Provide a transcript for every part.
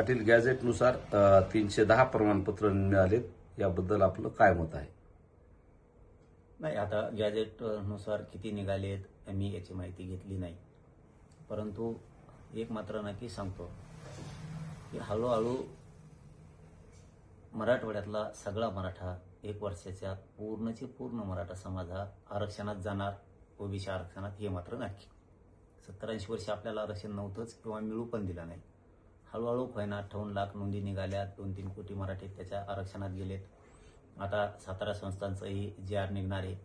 पाटील गॅझेटनुसार तीनशे दहा प्रमाणपत्र मिळालेत. याबद्दल आपलं काय मत आहे? नाही आता गॅजेटनुसार किती निघालेत मी याची माहिती घेतली नाही. परंतु एक मात्र नक्की सांगतो की हळूहळू मराठवाड्यातला सगळा मराठा एक वर्षाच्या पूर्णचे पूर्ण मराठा समाज हा आरक्षणात जाणार ओबीसी आरक्षणात हे मात्र नक्की. सत्तर ऐंशी वर्ष आपल्याला आरक्षण नव्हतंच किंवा मिळू पण दिलं नाही. हळूहळू होईना अठ्ठावन्न लाख नोंदी निघाल्या दोन तीन कोटी मराठी त्याच्या आरक्षणात गेलेत. आता सातारा संस्थांचंही जे आर निघणार आहे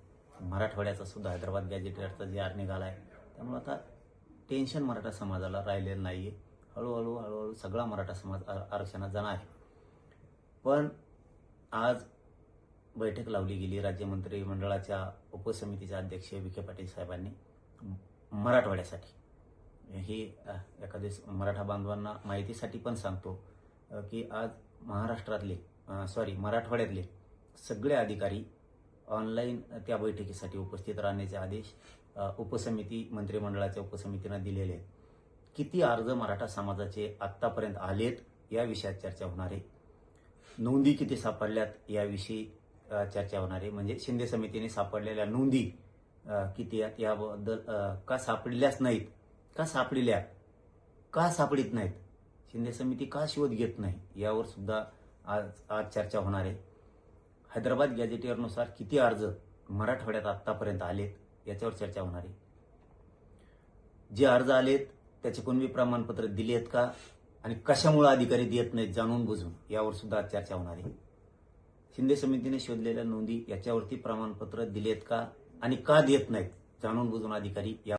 मराठवाड्याचा सुद्धा हैदराबाद गॅजेटरचा जे आर निघाला आहे त्यामुळे आता टेन्शन मराठा समाजाला राहिलेलं नाही आहे हळूहळू हळूहळू सगळा मराठा समाज आरक्षणात जाणार आहे. पण आज बैठक लावली गेली राज्यमंत्री मंडळाच्या उपसमितीचे अध्यक्ष विखे पाटील साहेबांनी मराठवाड्यासाठी. हे एखादे मराठा बांधवांना माहितीसाठी पण सांगतो की आज महाराष्ट्रातले सॉरी मराठवाड्यातले सगळे अधिकारी ऑनलाईन त्या बैठकीसाठी उपस्थित राहण्याचे आदेश उपसमिती मंत्रिमंडळाच्या उपसमितीनं दिलेले आहेत. किती अर्ज मराठा समाजाचे आत्तापर्यंत आलेत या विषयात चर्चा होणार आहे. नोंदी किती सापडल्यात याविषयी चर्चा होणार आहे. म्हणजे शिंदे समितीने सापडलेल्या नोंदी किती आहेत याबद्दल का सापडल्याच नाहीत का सापडल्या? का सापडित नाहीत? शिंदे समिती का शोध घेत नाही? यावर सुद्धा आज आज चर्चा होणार आहे. हैदराबाद गॅजेटियरनुसार किती अर्ज मराठवाड्यात आतापर्यंत आलेत याच्यावर चर्चा होणार आहे. जे अर्ज आलेत त्याचे कोणवी प्रमाणपत्र दिले आहेत का? आणि कशामुळे अधिकारी देत नाहीत जाणून बुजून यावर सुद्धा आज चर्चा होणार आहे. शिंदे समितीने शोधलेल्या नोंदी याच्यावरती प्रमाणपत्र दिलेत का? आणि का देत नाहीत जाणून बुजून अधिकारी या